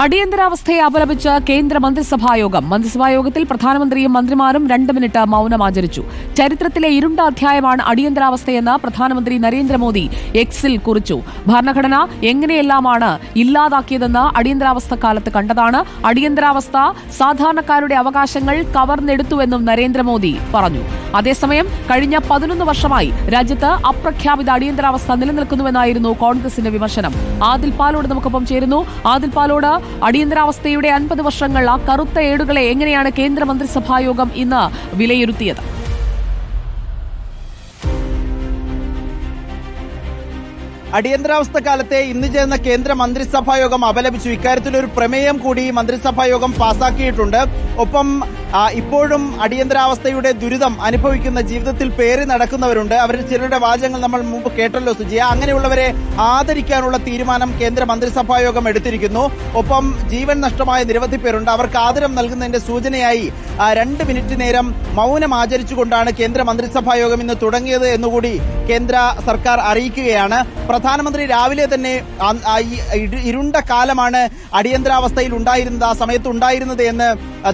അടിയന്തരാവസ്ഥയെ അപലപിച്ച് കേന്ദ്ര മന്ത്രിസഭായോഗം. മന്ത്രിസഭായോഗത്തിൽ പ്രധാനമന്ത്രിയും മന്ത്രിമാരും രണ്ട് മിനിറ്റ് മൗനം ആചരിച്ചു ചരിത്രത്തിലെ ഇരുണ്ട അധ്യായമാണ് അടിയന്തരാവസ്ഥയെന്ന് പ്രധാനമന്ത്രി നരേന്ദ്രമോദി എക്സിൽ കുറിച്ചു. ഭരണഘടന എങ്ങനെയെല്ലാമാണ് ഇല്ലാതാക്കിയതെന്ന് അടിയന്തരാവസ്ഥ കാലത്ത് കണ്ടതാണ്. അടിയന്തരാവസ്ഥ സാധാരണക്കാരുടെ അവകാശങ്ങൾ കവർന്നെടുത്തുവെന്നും നരേന്ദ്രമോദി പറഞ്ഞു. അതേസമയം കഴിഞ്ഞ പതിനൊന്ന് വർഷമായി രാജ്യത്ത് അപ്രഖ്യാപിത അടിയന്തരാവസ്ഥ നിലനിൽക്കുന്നുവെന്നായിരുന്നു കോൺഗ്രസിന്റെ വിമർശനം. ആദിൽ പാലോട് നമുക്കൊപ്പം ചേരുന്നു. ആദിൽ പാലോട് അടിയന്തരാവസ്ഥയുടെ അൻപത് വർഷങ്ങൾ ആ കറുത്ത ഏടുകളെ എങ്ങനെയാണ് കേന്ദ്ര മന്ത്രിസഭായോഗം ഇന്ന് വിലയിരുത്തിയത്? അടിയന്തരാവസ്ഥ കാലത്തെ ഇന്ന് ചേർന്ന കേന്ദ്ര മന്ത്രിസഭാ യോഗം അപലപിച്ചു. ഇക്കാര്യത്തിൽ ഒരു പ്രമേയം കൂടി മന്ത്രിസഭാ യോഗം പാസാക്കിയിട്ടുണ്ട്. ഒപ്പം ഇപ്പോഴും അടിയന്തരാവസ്ഥയുടെ ദുരിതം അനുഭവിക്കുന്ന ജീവിതത്തിൽ പേറി നടക്കുന്നവരുണ്ട്. അവരിൽ ചിലരുടെ വാചകങ്ങൾ നമ്മൾ മുമ്പ് കേട്ടല്ലോ സുജിയ. അങ്ങനെയുള്ളവരെ ആദരിക്കാനുള്ള തീരുമാനം കേന്ദ്ര മന്ത്രിസഭാ യോഗം എടുത്തിരിക്കുന്നു. ഒപ്പം ജീവൻ നഷ്ടമായ നിരവധി പേരുണ്ട്. അവർക്ക് ആദരം നൽകുന്നതിന്റെ സൂചനയായി രണ്ട് മിനിറ്റ് നേരം മൗനം ആചരിച്ചുകൊണ്ടാണ് കേന്ദ്ര മന്ത്രിസഭാ യോഗം ഇന്ന് തുടങ്ങിയത് എന്നുകൂടി കേന്ദ്ര സർക്കാർ അറിയിക്കുകയാണ്. പ്രധാനമന്ത്രി രാവിലെ തന്നെ ഇരുണ്ട കാലമാണ് അടിയന്തരാവസ്ഥയിൽ ഉണ്ടായിരുന്നത് ആ സമയത്ത് ഉണ്ടായിരുന്നത് എന്ന്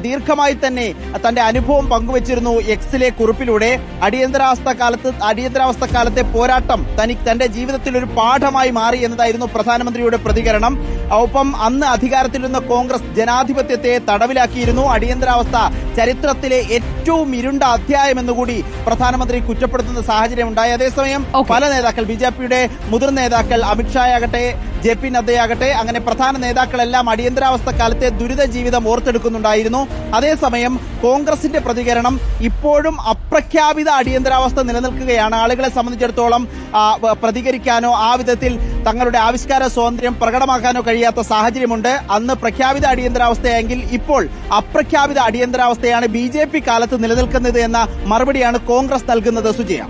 ദീർഘമായി തന്നെ തന്റെ അനുഭവം പങ്കുവച്ചിരുന്നു എക്സിലെ കുറിപ്പിലൂടെ. അടിയന്തരാവസ്ഥ കാലത്ത് അടിയന്തരാവസ്ഥ കാലത്തെ പോരാട്ടം തനിക്ക് തന്റെ ജീവിതത്തിൽ ഒരു പാഠമായി മാറി എന്നതായിരുന്നു പ്രധാനമന്ത്രിയുടെ പ്രതികരണം. ഒപ്പം അന്ന് അധികാരത്തിലിരുന്ന കോൺഗ്രസ് ജനാധിപത്യത്തെ തടവിലാക്കിയിരുന്നു. അടിയന്തരാവസ്ഥ ചരിത്രത്തിലെ ഏറ്റവും ഇരുണ്ട അധ്യായം എന്നുകൂടി പ്രധാനമന്ത്രി കുറ്റപ്പെടുത്തുന്ന സാഹചര്യം ഉണ്ടായി അതേസമയം പല നേതാക്കൾ ബിജെപിയുടെ മുതിർന്ന നേതാക്കൾ അമിത്ഷായാകട്ടെ ജെ പി നദ്ദയാകട്ടെ അങ്ങനെ പ്രധാന നേതാക്കളെല്ലാം അടിയന്തരാവസ്ഥ കാലത്തെ ദുരിത ജീവിതം ഓർത്തെടുക്കുന്നുണ്ടായിരുന്നു. അതേസമയം കോൺഗ്രസിന്റെ പ്രതികരണം ഇപ്പോഴും അപ്രഖ്യാപിത അടിയന്തരാവസ്ഥ നിലനിൽക്കുകയാണ്. ആളുകളെ സംബന്ധിച്ചിടത്തോളം പ്രതികരിക്കാനോ ആ വിധത്തിൽ തങ്ങളുടെ ആവിഷ്കാര സ്വാതന്ത്ര്യം പ്രകടമാക്കാനോ കഴിയാത്ത സാഹചര്യമുണ്ട്. അന്ന് പ്രഖ്യാപിത അടിയന്തരാവസ്ഥയെങ്കിൽ ഇപ്പോൾ അപ്രഖ്യാപിത അടിയന്തരാവസ്ഥയാണ് ബി കാലത്ത് നിലനിൽക്കുന്നത് എന്ന മറുപടിയാണ് കോൺഗ്രസ് നൽകുന്നത് സുജയ.